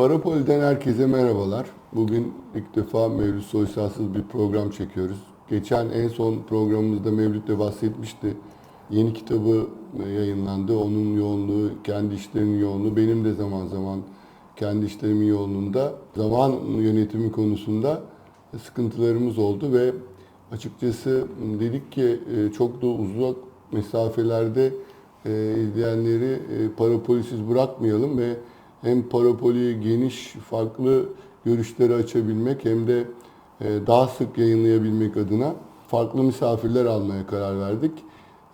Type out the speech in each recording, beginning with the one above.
Parapoli'den herkese merhabalar. Bugün ilk defa Mevlüt Soysalsız bir program çekiyoruz. Geçen en son programımızda Mevlüt de bahsetmişti. Yeni kitabı yayınlandı. Onun yoğunluğu, kendi işlerinin yoğunluğu, benim de zaman zaman kendi işlerimin yoğunluğunda zaman yönetimi konusunda sıkıntılarımız oldu ve açıkçası dedik ki e, çok da uzak mesafelerde e, izleyenleri e, parapolisiz bırakmayalım ve hem parapoliyi geniş farklı görüşleri açabilmek hem de e, daha sık yayınlayabilmek adına farklı misafirler almaya karar verdik.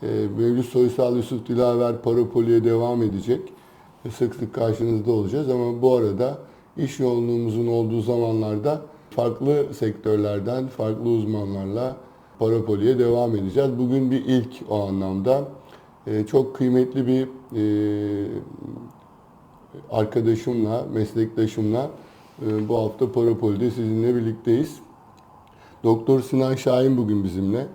E, Mevlüt Soysal Yusuf Dilaver Parapoli'ye devam edecek. E, Sık sık karşınızda olacağız ama bu arada iş yoğunluğumuzun olduğu zamanlarda farklı sektörlerden, farklı uzmanlarla Parapoli'ye devam edeceğiz. Bugün bir ilk o anlamda. Çok kıymetli bir arkadaşımla, meslektaşımla e, bu hafta Parapoli'de sizinle birlikteyiz. Doktor Sinan Şahin bugün bizimle.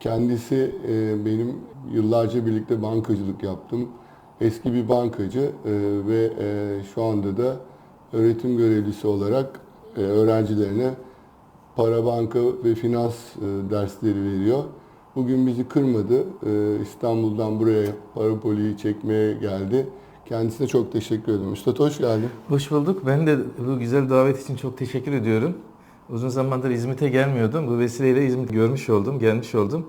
Kendisi e, benim yıllarca birlikte bankacılık yaptım. Eski bir bankacı e, ve şu anda da öğretim görevlisi olarak öğrencilerine para banka ve finans dersleri veriyor. Bugün bizi kırmadı. İstanbul'dan buraya Parapoli'yi çekmeye geldi. Kendisine çok teşekkür ederim. Üstad hoş geldin. Hoş bulduk. Ben de bu güzel davet için çok teşekkür ediyorum. Uzun zamandır İzmit'e gelmiyordum. Bu vesileyle İzmit görmüş oldum, gelmiş oldum.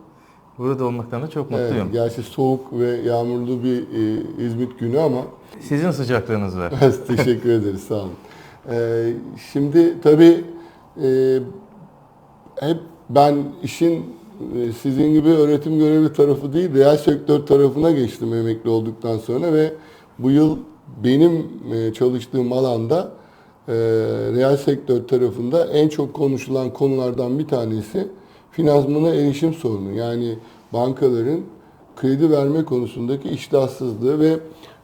Burada olmaktan da çok mutluyum. Evet, gerçi soğuk ve yağmurlu bir e, İzmit günü ama Sizin sıcaklığınız var. teşekkür ederiz. Sağ olun. E, şimdi tabii e, hep ben işin e, sizin gibi öğretim görevli tarafı değil, reel sektör tarafına geçtim emekli olduktan sonra ve bu yıl benim e, çalıştığım alanda e, reel sektör tarafında en çok konuşulan konulardan bir tanesi finansmana erişim sorunu. Yani bankaların kredi verme konusundaki iştahsızlığı ve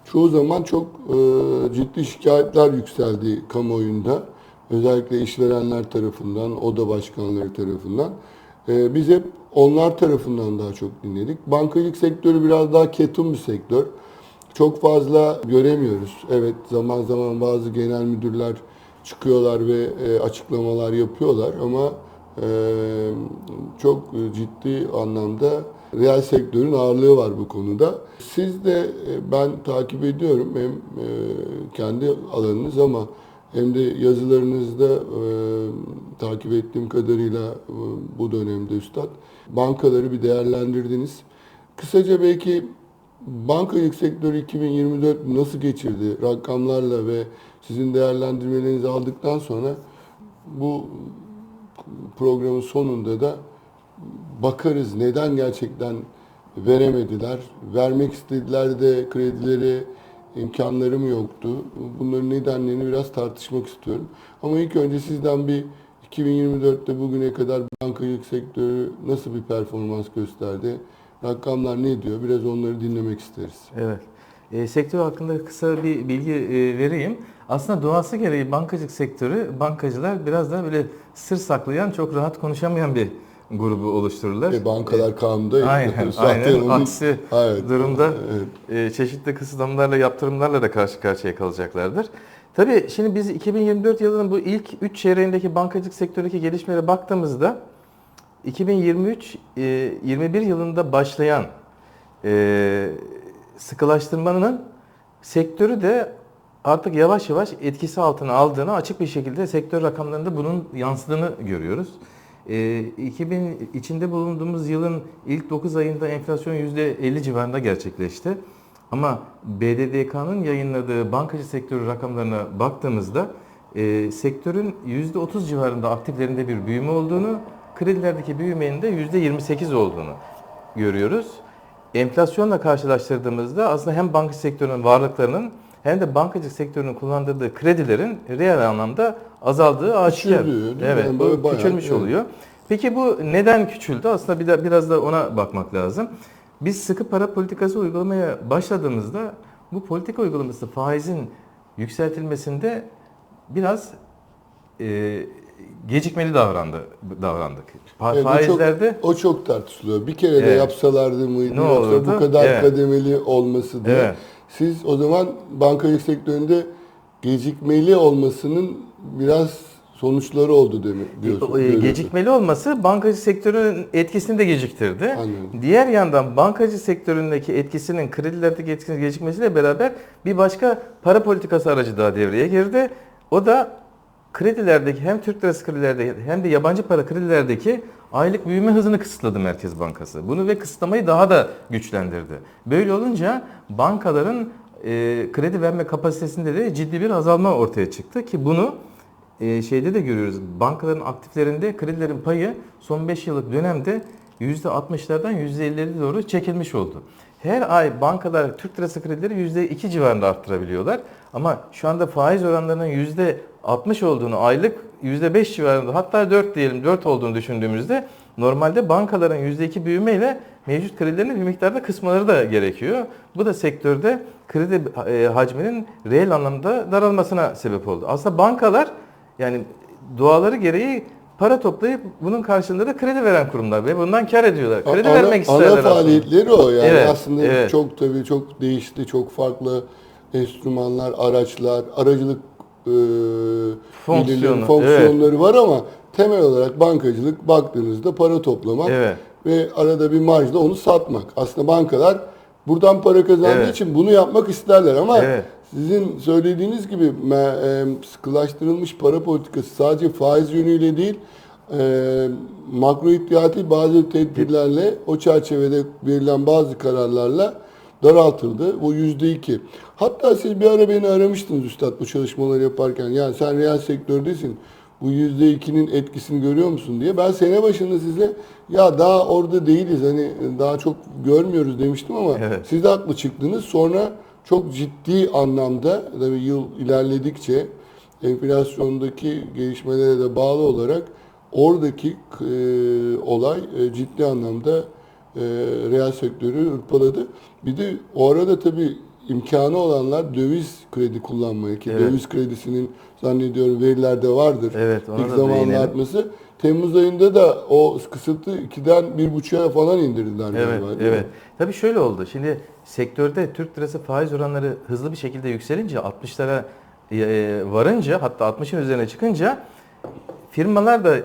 çoğu zaman çok e, ciddi şikayetler yükseldi kamuoyunda. Özellikle işverenler tarafından, oda başkanları tarafından. E, biz hep onlar tarafından daha çok dinledik. Bankacılık sektörü biraz daha ketum bir sektör. Çok fazla göremiyoruz. Evet zaman zaman bazı genel müdürler çıkıyorlar ve e, açıklamalar yapıyorlar ama e, çok ciddi anlamda reel sektörün ağırlığı var bu konuda. Siz de e, ben takip ediyorum hem e, kendi alanınız ama hem de yazılarınızda e, takip ettiğim kadarıyla e, bu dönemde üstad bankaları bir değerlendirdiniz. Kısaca belki bankacılık sektörü 2024 nasıl geçirdi rakamlarla ve sizin değerlendirmelerinizi aldıktan sonra bu programın sonunda da bakarız neden gerçekten veremediler, vermek istediler de kredileri imkanları mı yoktu? Bunların nedenlerini biraz tartışmak istiyorum. Ama ilk önce sizden bir 2024'te bugüne kadar bankacılık sektörü nasıl bir performans gösterdi? Rakamlar ne diyor? Biraz onları dinlemek isteriz. Evet. E, sektör hakkında kısa bir bilgi e, vereyim. Aslında doğası gereği bankacılık sektörü, bankacılar biraz daha böyle sır saklayan, çok rahat konuşamayan bir grubu oluştururlar. E, bankalar kanunda Aynen, aynen. onun- Aksi Evet, durumda evet. e, çeşitli kısıtlamalarla, yaptırımlarla da karşı karşıya kalacaklardır. Tabii şimdi biz 2024 yılının bu ilk 3 çeyreğindeki bankacılık sektöründeki gelişmelere baktığımızda 2023 e, 21 yılında başlayan e, sıkılaştırmanın sektörü de artık yavaş yavaş etkisi altına aldığını açık bir şekilde sektör rakamlarında bunun yansıdığını görüyoruz. E, 2000 içinde bulunduğumuz yılın ilk 9 ayında enflasyon %50 civarında gerçekleşti. Ama BDDK'nın yayınladığı bankacı sektörü rakamlarına baktığımızda e, sektörün %30 civarında aktiflerinde bir büyüme olduğunu, kredilerdeki büyümenin de %28 olduğunu görüyoruz. Enflasyonla karşılaştırdığımızda aslında hem banka sektörünün varlıklarının hem de bankacılık sektörünün kullandırdığı kredilerin reel anlamda azaldığı aşikar. Evet, Yani bu bayağı, küçülmüş evet. oluyor. Peki bu neden küçüldü? Aslında bir de biraz da ona bakmak lazım. Biz sıkı para politikası uygulamaya başladığımızda bu politika uygulaması faizin yükseltilmesinde biraz e, gecikmeli davrandı davrandık. Pa- Evet, o, çok, faizlerde o çok tartışılıyor. Bir kere de Evet. yapsalardı mıydı Ne olurdu? bu kadar Evet. kademeli olması diye. Evet. Siz o zaman bankacılık sektöründe gecikmeli olmasının biraz sonuçları oldu demi diyorsun. E, görüyorsun. Gecikmeli olması bankacı sektörünün etkisini de geciktirdi. Anladım. Diğer yandan bankacı sektöründeki etkisinin kredilerdeki etkisinin gecikmesiyle beraber bir başka para politikası aracı daha devreye girdi. O da kredilerdeki hem Türk lirası kredilerde hem de yabancı para kredilerdeki aylık büyüme hızını kısıtladı Merkez Bankası. Bunu ve kısıtlamayı daha da güçlendirdi. Böyle olunca bankaların e, kredi verme kapasitesinde de ciddi bir azalma ortaya çıktı ki bunu e, şeyde de görüyoruz. Bankaların aktiflerinde kredilerin payı son 5 yıllık dönemde %60'lardan %50'lere doğru çekilmiş oldu. Her ay bankalar Türk lirası kredileri %2 civarında arttırabiliyorlar. Ama şu anda faiz oranlarının %60 olduğunu, aylık %5 civarında hatta 4 diyelim 4 olduğunu düşündüğümüzde normalde bankaların %2 büyümeyle mevcut kredilerini bir miktarda kısmaları da gerekiyor. Bu da sektörde kredi e, hacminin reel anlamda daralmasına sebep oldu. Aslında bankalar yani doğaları gereği para toplayıp bunun karşılığında da kredi veren kurumlar ve bundan kar ediyorlar. Kredi ana, vermek isterler ana aslında. faaliyetleri o yani Evet, aslında evet. çok tabii çok değişti çok farklı enstrümanlar araçlar aracılık Fonksiyonu, bilirleri, fonksiyonları var ama temel olarak bankacılık baktığınızda para toplamak Evet. ve arada bir marjla onu satmak aslında bankalar buradan para kazandığı Evet. için bunu yapmak isterler ama Evet. sizin söylediğiniz gibi e, sıkılaştırılmış para politikası sadece faiz yönüyle değil e, makro ihtiyati bazı tedbirlerle o çerçevede verilen bazı kararlarla daraltıldı. Bu yüzde iki. Hatta siz bir ara beni aramıştınız Üstad bu çalışmaları yaparken. Yani sen reel sektördesin. Bu yüzde ikinin etkisini görüyor musun diye. Ben sene başında size ya daha orada değiliz hani daha çok görmüyoruz demiştim ama Evet. siz de haklı çıktınız. Sonra çok ciddi anlamda tabii yıl ilerledikçe enflasyondaki gelişmelere de bağlı olarak oradaki e, olay e, ciddi anlamda e, reel sektörü hırpaladı. Bir de o arada tabii imkanı olanlar döviz kredi kullanmaya ki Evet. döviz kredisinin zannediyorum verilerde vardır. Evet, ona İlk değinelim. artması. Temmuz ayında da o kısıtı 2'den 1,5'a falan indirdiler Evet, galiba. evet. Tabii şöyle oldu. Şimdi sektörde Türk lirası faiz oranları hızlı bir şekilde yükselince 60'lara e, varınca hatta 60'ın üzerine çıkınca firmalar da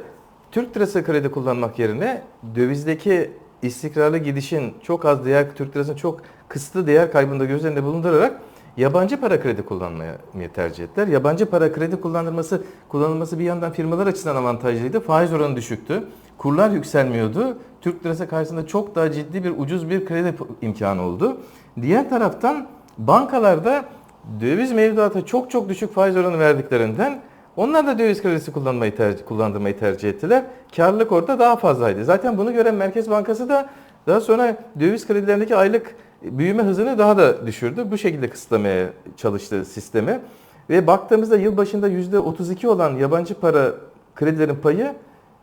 Türk lirası kredi kullanmak yerine dövizdeki istikrarlı gidişin çok az değer Türk lirasının çok kısıtlı değer kaybında göz önünde bulundurarak yabancı para kredi kullanmaya tercih ettiler. Yabancı para kredi kullandırması kullanılması bir yandan firmalar açısından avantajlıydı. Faiz oranı düşüktü. Kurlar yükselmiyordu. Türk lirası karşısında çok daha ciddi bir ucuz bir kredi imkanı oldu. Diğer taraftan bankalarda döviz mevduata çok çok düşük faiz oranı verdiklerinden onlar da döviz kredisi kullanmayı tercih, kullandırmayı tercih ettiler. Karlılık orada daha fazlaydı. Zaten bunu gören Merkez Bankası da daha sonra döviz kredilerindeki aylık büyüme hızını daha da düşürdü. Bu şekilde kısıtlamaya çalıştı sistemi. Ve baktığımızda yıl başında %32 olan yabancı para kredilerin payı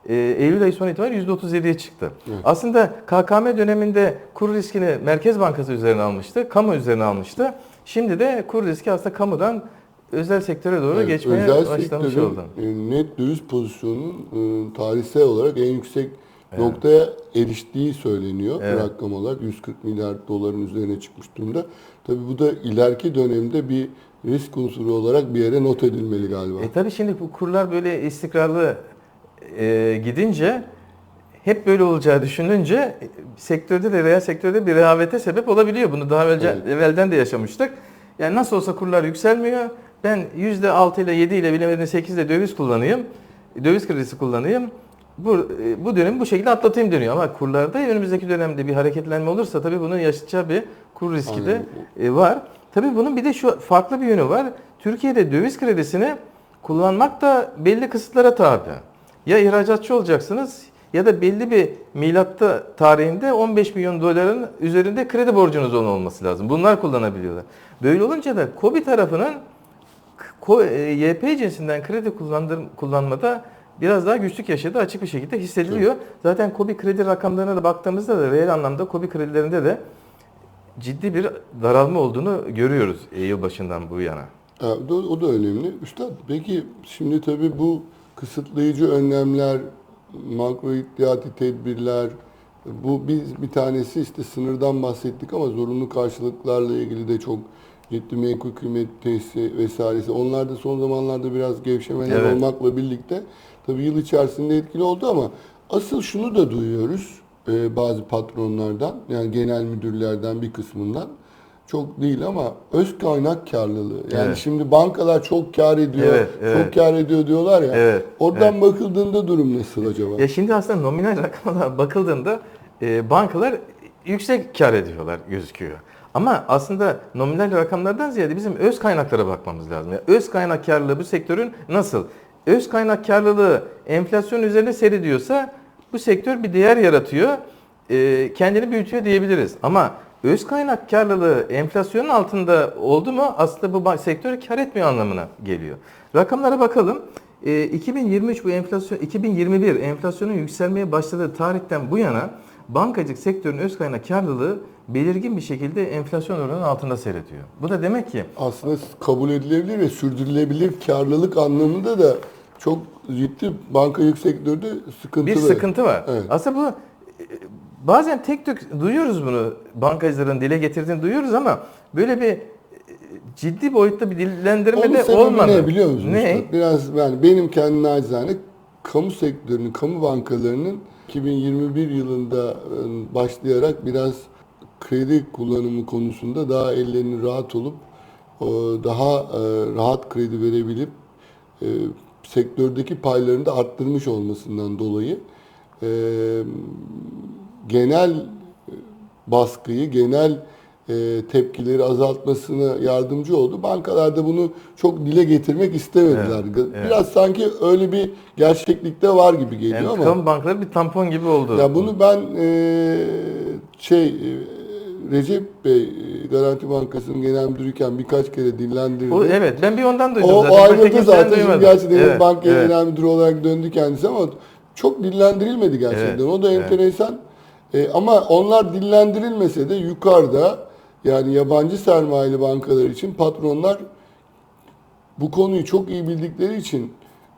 e, Eylül ayı sonu itibariyle %37'ye çıktı. Evet. Aslında KKM döneminde kur riskini Merkez Bankası üzerine almıştı, kamu üzerine almıştı. Şimdi de kur riski aslında kamudan özel sektöre doğru Evet, geçmeye başlamış oldu. e, net döviz pozisyonunun e, tarihsel olarak en yüksek noktaya eriştiği söyleniyor Evet. rakam olarak 140 milyar doların üzerine çıkmış durumda. Tabii bu da ileriki dönemde bir risk unsuru olarak bir yere not edilmeli galiba. E tabii şimdi bu kurlar böyle istikrarlı e, gidince hep böyle olacağı düşününce sektörde de reel sektörde bir rehavete sebep olabiliyor. Bunu daha evvelce, Evet. evvelden de yaşamıştık. Yani nasıl olsa kurlar yükselmiyor. Ben %6 ile 7 ile bilemedin 8 ile döviz kullanayım. Döviz kredisi kullanayım. Bu, e, bu dönemi bu şekilde atlatayım deniyor. Ama kurlarda önümüzdeki dönemde bir hareketlenme olursa tabii bunun yaşayacağı bir kur riski de Aynen. e, var. Tabii bunun bir de şu farklı bir yönü var. Türkiye'de döviz kredisini kullanmak da belli kısıtlara tabi. Ya ihracatçı olacaksınız ya da belli bir milatta tarihinde 15 milyon doların üzerinde kredi borcunuz olması lazım. Bunlar kullanabiliyorlar. Böyle olunca da KOBİ tarafının e, YP cinsinden kredi kullanmada biraz daha güçlük yaşadığı açık bir şekilde hissediliyor. Zaten KOBİ kredi rakamlarına da baktığımızda da reel anlamda KOBİ kredilerinde de ciddi bir daralma olduğunu görüyoruz yılbaşından bu yana. Ha, o da- önemli. Üstad peki şimdi tabii bu kısıtlayıcı önlemler, makro ihtiyati tedbirler, bu bir, bir tanesi işte sınırdan bahsettik ama zorunlu karşılıklarla ilgili de çok ciddi menkul kıymet tesisi vesairesi. Onlar da son zamanlarda biraz gevşemeler Evet. olmakla birlikte tabii yıl içerisinde etkili oldu ama asıl şunu da duyuyoruz e, bazı patronlardan yani genel müdürlerden bir kısmından çok değil ama öz kaynak karlılığı. Yani Evet. şimdi bankalar çok kar ediyor, Evet, evet. çok kar ediyor diyorlar ya. Evet, Oradan bakıldığında durum nasıl acaba? Ya şimdi aslında nominal rakamlara bakıldığında e, bankalar yüksek kar ediyorlar gözüküyor. Ama aslında nominal rakamlardan ziyade bizim öz kaynaklara bakmamız lazım. Yani öz kaynak karlılığı bu sektörün nasıl? Öz kaynak karlılığı enflasyon üzerine seyrediyorsa bu sektör bir değer yaratıyor, e, kendini büyütüyor diyebiliriz. Ama öz kaynak karlılığı enflasyonun altında oldu mu aslında bu sektör kar etmiyor anlamına geliyor. Rakamlara bakalım. E, 2023 bu enflasyon 2021 enflasyonun yükselmeye başladığı tarihten bu yana bankacılık sektörünün öz kaynak karlılığı belirgin bir şekilde enflasyon oranının altında seyrediyor. Bu da demek ki Aslında kabul edilebilir ve sürdürülebilir karlılık anlamında da çok ciddi bankacılık sektörde sıkıntılı. bir sıkıntı var. Evet. Aslında bu e, bazen tek tük duyuyoruz bunu bankacıların dile getirdiğini duyuyoruz ama böyle bir e, ciddi boyutta bir dillendirme Onun de olmadı. ne biliyor musunuz? Ne? Üstad? Biraz yani benim kendi nacizane kamu sektörünün, kamu bankalarının 2021 yılında e, başlayarak biraz kredi kullanımı konusunda daha ellerinin rahat olup e, daha e, rahat kredi verebilip e, sektördeki paylarını da arttırmış olmasından dolayı genel baskıyı, genel tepkileri azaltmasına yardımcı oldu. Bankalar da bunu çok dile getirmek istemediler. Evet, evet. Biraz sanki öyle bir gerçeklikte var gibi geliyor Yani ama. kamu bankaları bir tampon gibi oldu. Ya bunu ben e, şey Recep Bey e, Garanti Bankası'nın genel müdürüyken birkaç kere dillendirdi. O, evet ben bir ondan duydum O, zaten. o ayrıldı zaten. Şimdi gerçekten Evet, banka evet. genel müdürü olarak döndü kendisi ama çok dillendirilmedi gerçekten. Evet, O da evet. enteresan. E, ama onlar dillendirilmese de yukarıda yani yabancı sermayeli bankalar için patronlar bu konuyu çok iyi bildikleri için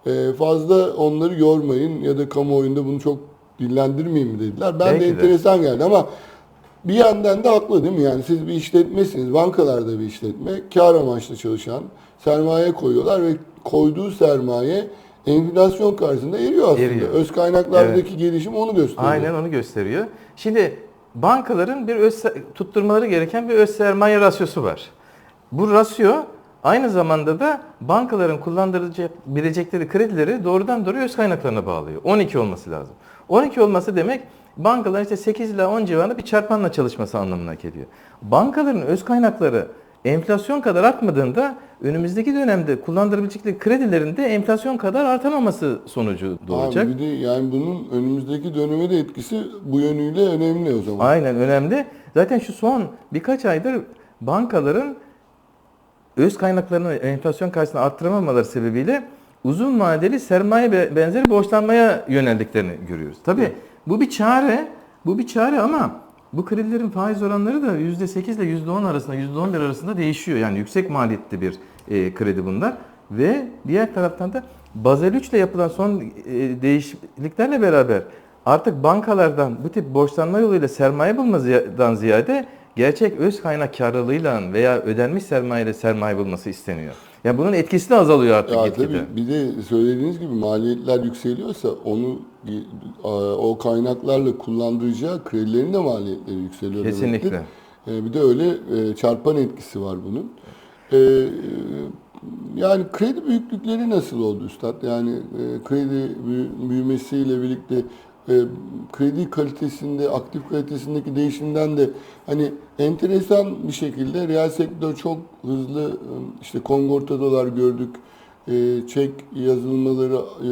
e, fazla onları yormayın ya da kamuoyunda bunu çok dillendirmeyin mi dediler. Ben Belki de de. enteresan geldi ama bir yandan da haklı değil mi? Yani siz bir işletmesiniz, bankalarda bir işletme, kar amaçlı çalışan, sermaye koyuyorlar ve koyduğu sermaye enflasyon karşısında eriyor aslında. Eriyor. Öz kaynaklardaki gelişim onu gösteriyor. Aynen onu gösteriyor. Şimdi bankaların bir öz tutturmaları gereken bir öz sermaye rasyosu var. Bu rasyo aynı zamanda da bankaların kullandırabilecekleri kredileri doğrudan doğruya öz kaynaklarına bağlıyor. 12 olması lazım. 12 olması demek bankaların işte 8 ila 10 civarında bir çarpanla çalışması anlamına geliyor. Bankaların öz kaynakları enflasyon kadar artmadığında önümüzdeki dönemde kullandırabilecekleri kredilerin de enflasyon kadar artamaması sonucu doğacak. Abi bir de yani bunun önümüzdeki döneme de etkisi bu yönüyle önemli o zaman. Aynen önemli. Zaten şu son birkaç aydır bankaların öz kaynaklarını enflasyon karşısında arttıramamaları sebebiyle uzun vadeli sermaye be- benzeri borçlanmaya yöneldiklerini görüyoruz. Tabii bu bir çare, bu bir çare ama bu kredilerin faiz oranları da %8 ile %10 arasında, %11 arasında değişiyor. Yani yüksek maliyetli bir e, kredi bunlar. Ve diğer taraftan da Basel 3 ile yapılan son e, değişikliklerle beraber artık bankalardan bu tip borçlanma yoluyla sermaye bulmadan ziyade gerçek öz kaynak karlılığıyla veya ödenmiş sermayeyle sermaye bulması isteniyor. Yani bunun etkisi de azalıyor artık Ya gitgide. tabii bir de söylediğiniz gibi maliyetler yükseliyorsa onu e, o kaynaklarla kullandıracağı kredilerin de maliyetleri yükseliyor Kesinlikle. demektir. Bir de öyle e, çarpan etkisi var bunun. E, Yani kredi büyüklükleri nasıl oldu üstad? Yani kredi büyü- büyümesiyle birlikte e, kredi kalitesinde, aktif kalitesindeki değişimden de hani enteresan bir şekilde reel sektör çok hızlı e, işte kongorta dolar gördük. E, çek yazılmaları e,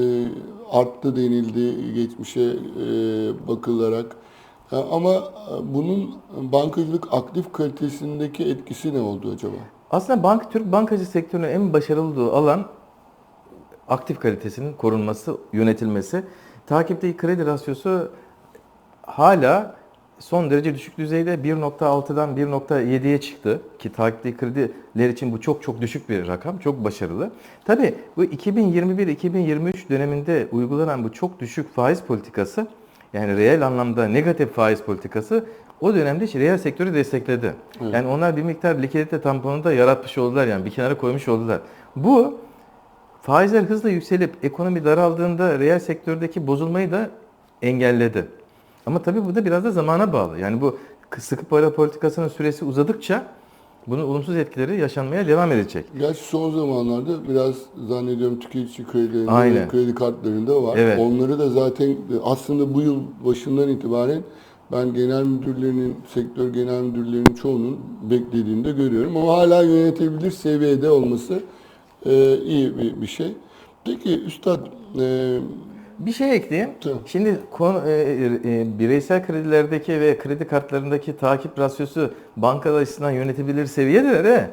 arttı denildi geçmişe e, bakılarak. E, Ama bunun bankacılık aktif kalitesindeki etkisi ne oldu acaba? Aslında bank Türk bankacı sektörünün en başarılı olduğu alan aktif kalitesinin korunması, yönetilmesi. Takipteki kredi rasyosu hala son derece düşük düzeyde 1.6'dan 1.7'ye çıktı ki takipteki krediler için bu çok çok düşük bir rakam, çok başarılı. Tabii bu 2021-2023 döneminde uygulanan bu çok düşük faiz politikası yani reel anlamda negatif faiz politikası o dönemde işte reel sektörü destekledi. Evet. Yani onlar bir miktar likidite tamponunu da yaratmış oldular yani bir kenara koymuş oldular. Bu faizler hızla yükselip ekonomi daraldığında reel sektördeki bozulmayı da engelledi. Ama tabii bu da biraz da zamana bağlı. Yani bu sıkı para politikasının süresi uzadıkça bunun olumsuz etkileri yaşanmaya devam edecek. Gerçi son zamanlarda biraz zannediyorum tüketici kredilerinde Aynen. kredi kartlarında var. Evet. Onları da zaten aslında bu yıl başından itibaren ben genel müdürlerinin, sektör genel müdürlerinin çoğunun beklediğini de görüyorum. Ama hala yönetebilir seviyede olması e, iyi bir, bir şey. Peki Üstad, e, Bir şey ekleyeyim. Tamam. Şimdi konu, e, e, bireysel kredilerdeki ve kredi kartlarındaki takip rasyosu bankalar açısından yönetebilir seviyede de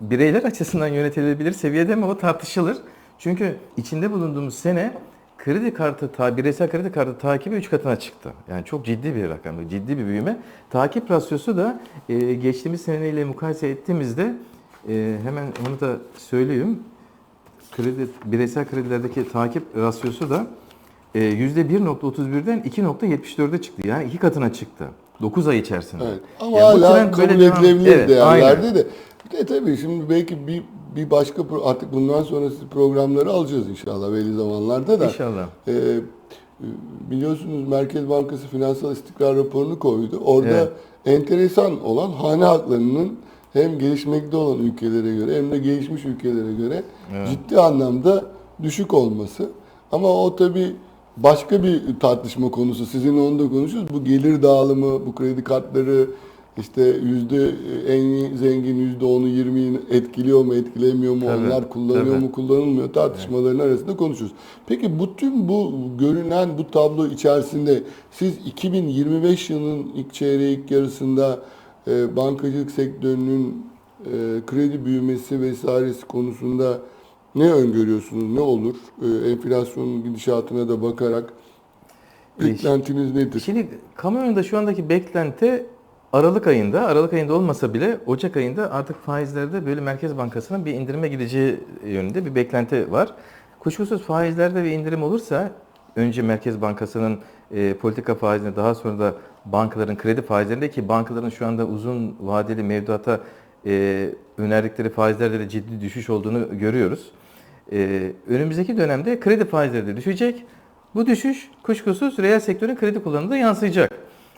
bireyler açısından yönetilebilir seviyede mi o tartışılır. Çünkü içinde bulunduğumuz sene kredi kartı, ta, bireysel kredi kartı takibi 3 katına çıktı. Yani çok ciddi bir rakam, ciddi bir büyüme. Takip rasyosu da e, geçtiğimiz seneyle mukayese ettiğimizde e, hemen onu da söyleyeyim. Kredi, bireysel kredilerdeki takip rasyosu da e, %1.31'den 2.74'e çıktı. Yani iki katına çıktı. 9 ay içerisinde. evet. Ama Yani bu hala kabul devam- edilebilir Evet, değerlerde aynen. de. Bir de tabii şimdi belki bir bir başka artık bundan sonrası programları alacağız inşallah belli zamanlarda da. İnşallah. Ee, biliyorsunuz Merkez Bankası finansal istikrar raporunu koydu. Orada Evet. enteresan olan hane halklarının hem gelişmekte olan ülkelere göre hem de gelişmiş ülkelere göre Evet. ciddi anlamda düşük olması. Ama o tabi başka bir tartışma konusu. Sizinle onu da konuşuyoruz. Bu gelir dağılımı, bu kredi kartları işte yüzde en zengin yüzde onu 20'yi etkiliyor mu, etkilemiyor mu, Tabii, onlar kullanıyor tabii. mu, kullanılmıyor tartışmaların arasında konuşuyoruz. Peki bütün bu görünen bu tablo içerisinde siz 2025 yılının ilk çeyreği ilk yarısında e, bankacılık sektörünün e, kredi büyümesi vesairesi konusunda ne öngörüyorsunuz, ne olur? E, enflasyonun gidişatına da bakarak E, beklentiniz nedir? Şimdi kamuoyunda şu andaki beklenti Aralık ayında, Aralık ayında olmasa bile Ocak ayında artık faizlerde böyle Merkez Bankası'nın bir indirime gideceği yönünde bir beklenti var. Kuşkusuz faizlerde bir indirim olursa önce Merkez Bankası'nın e, politika faizine daha sonra da bankaların kredi faizlerinde ki bankaların şu anda uzun vadeli mevduata e, önerdikleri faizlerde de ciddi düşüş olduğunu görüyoruz. E, önümüzdeki dönemde kredi faizleri de düşecek. Bu düşüş kuşkusuz reel sektörün kredi kullanımında yansıyacak.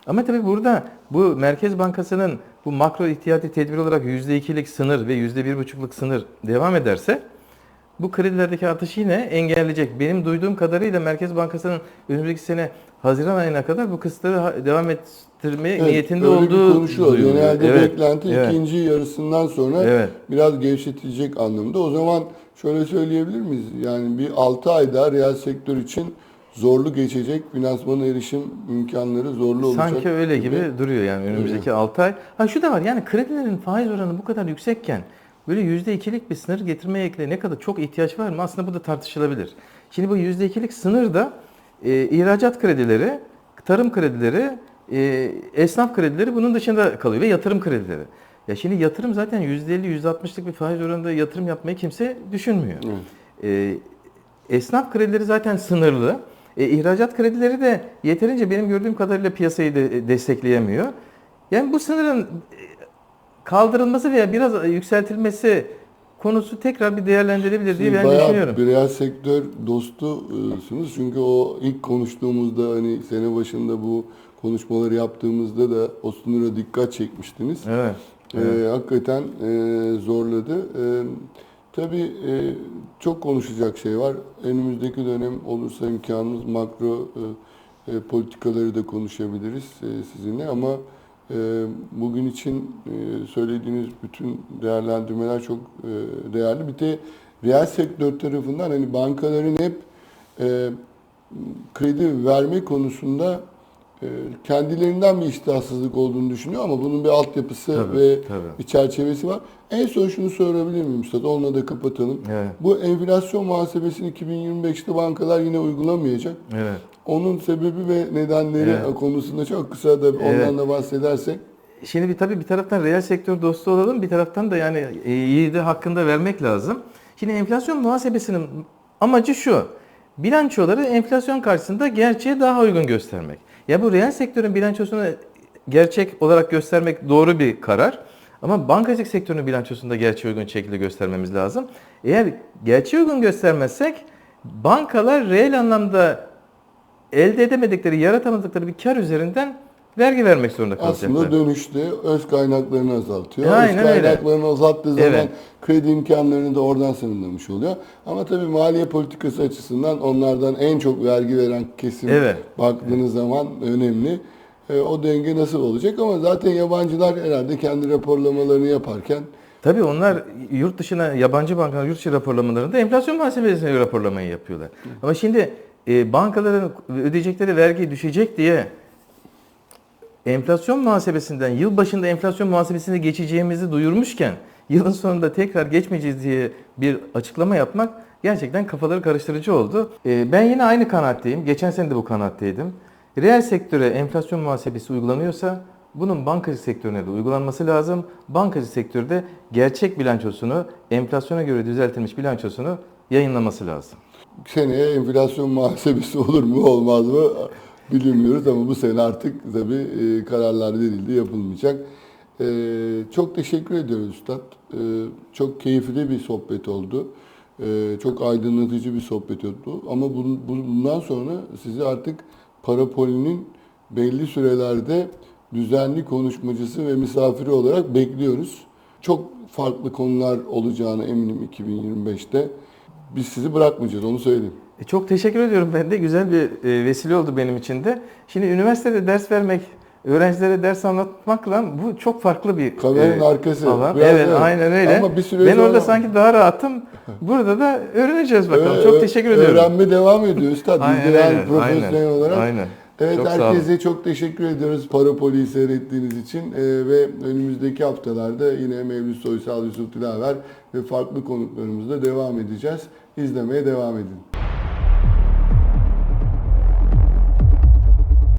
Ama tabii burada bu Merkez Bankası'nın bu makro ihtiyati tedbir olarak %2'lik sınır ve %1,5'lık sınır devam ederse bu kredilerdeki artışı yine engelleyecek. Benim duyduğum kadarıyla Merkez Bankası'nın önümüzdeki sene Haziran ayına kadar bu kısıtları devam ettirmeye Evet, niyetinde öyle bir olduğu konuşuyor. Genelde Evet, beklenti evet. ikinci yarısından sonra Evet. biraz gevşetilecek anlamda. O zaman şöyle söyleyebilir miyiz? Yani bir 6 ayda reel sektör için zorlu geçecek, finansmana erişim imkanları zorlu olacak. Sanki öyle gibi duruyor yani önümüzdeki 6 ay. Ha şu da var yani kredilerin faiz oranı bu kadar yüksekken böyle %2'lik bir sınır getirmeye ekle ne kadar çok ihtiyaç var mı? Aslında bu da tartışılabilir. Şimdi bu %2'lik sınır da e, ihracat kredileri, tarım kredileri, e, esnaf kredileri bunun dışında kalıyor ve yatırım kredileri. Ya şimdi yatırım zaten %50, %60'lık bir faiz oranında yatırım yapmayı kimse düşünmüyor. Evet. E, esnaf kredileri zaten sınırlı. E, ihracat kredileri de yeterince benim gördüğüm kadarıyla piyasayı de, destekleyemiyor. Yani bu sınırın e, kaldırılması veya biraz yükseltilmesi konusu tekrar bir değerlendirilebilir diye Siz ben bayağı düşünüyorum. bir reel sektör dostusunuz. Çünkü o ilk konuştuğumuzda hani sene başında bu konuşmaları yaptığımızda da o sınıra dikkat çekmiştiniz. Evet. Ee, hakikaten e, zorladı. Ee, tabii e, çok konuşacak şey var. Önümüzdeki dönem olursa imkanımız makro e, e, politikaları da konuşabiliriz e, sizinle ama e, bugün için e, söylediğiniz bütün değerlendirmeler çok e, değerli. Bir de reel sektör tarafından hani bankaların hep e, kredi verme konusunda kendilerinden bir iştahsızlık olduğunu düşünüyor ama bunun bir altyapısı Tabii, ve tabii. bir çerçevesi var. En son şunu sorabilir miyim Üstad? Onunla da kapatalım. Evet. Bu enflasyon muhasebesini 2025'te bankalar yine uygulamayacak. Evet. Onun sebebi ve nedenleri Evet. konusunda çok kısa da ondan Evet. da bahsedersek. Şimdi bir tabii bir taraftan reel sektör dostu olalım, bir taraftan da yani e, iyi de hakkında vermek lazım. Şimdi enflasyon muhasebesinin amacı şu. Bilançoları enflasyon karşısında gerçeğe daha uygun göstermek. Ya bu reel sektörün bilançosunu gerçek olarak göstermek doğru bir karar. Ama bankacılık sektörünün bilançosunu da gerçeğe uygun şekilde göstermemiz lazım. Eğer gerçeğe uygun göstermezsek bankalar reel anlamda elde edemedikleri, yaratamadıkları bir kar üzerinden vergi vermek zorunda kalacaklar. Aslında dönüşte öz kaynaklarını azaltıyor. Aynen öz öyle. kaynaklarını azalttığı zaman Evet. kredi imkanlarını da oradan sınırlamış oluyor. Ama tabii maliye politikası açısından onlardan en çok vergi veren kesim Evet. baktığınız zaman önemli. E, o denge nasıl olacak ama zaten yabancılar herhalde kendi raporlamalarını yaparken Tabii onlar yurt dışına, yabancı bankalar yurt dışı raporlamalarında enflasyon muhasebesine raporlamayı yapıyorlar. Ama şimdi e, bankaların ödeyecekleri vergi düşecek diye enflasyon muhasebesinden yıl başında enflasyon muhasebesine geçeceğimizi duyurmuşken yılın sonunda tekrar geçmeyeceğiz diye bir açıklama yapmak gerçekten kafaları karıştırıcı oldu. E, ben yine aynı kanaatteyim. Geçen sene de bu kanaatteydim. Reel sektöre enflasyon muhasebesi uygulanıyorsa bunun bankacı sektörüne de uygulanması lazım. Bankacı sektörde gerçek bilançosunu, enflasyona göre düzeltilmiş bilançosunu yayınlaması lazım. Seneye enflasyon muhasebesi olur mu olmaz mı bilmiyoruz ama bu sene artık tabii e, kararlar verildi yapılmayacak. E, çok teşekkür ediyoruz Üstad. E, çok keyifli bir sohbet oldu. Çok aydınlatıcı bir sohbet oldu. Ama bun- bu- bundan sonra sizi artık Parapoli'nin belli sürelerde düzenli konuşmacısı ve misafiri olarak bekliyoruz. Çok farklı konular olacağına eminim 2025'te. Biz sizi bırakmayacağız onu söyleyeyim. E, çok teşekkür ediyorum ben de. Güzel bir e, vesile oldu benim için de. Şimdi üniversitede ders vermek, öğrencilere ders anlatmakla bu çok farklı bir Kameranın e, arkası. alan. Biraz evet, evet. aynen öyle. Ama bir süre ben sonra- orada sanki daha rahatım. Burada da öğreneceğiz bakalım. Ee, çok teşekkür ediyorum. Öğrenme devam ediyor Üstad. Aynen öyle, profesyonel aynen, olarak. aynen. Evet Çok herkese çok teşekkür ediyoruz Parapoli'yi seyrettiğiniz için Ee, ve önümüzdeki haftalarda yine Mevlüt Soysal, Yusuf Dilaver ve farklı konuklarımızla devam edeceğiz. İzlemeye devam edin.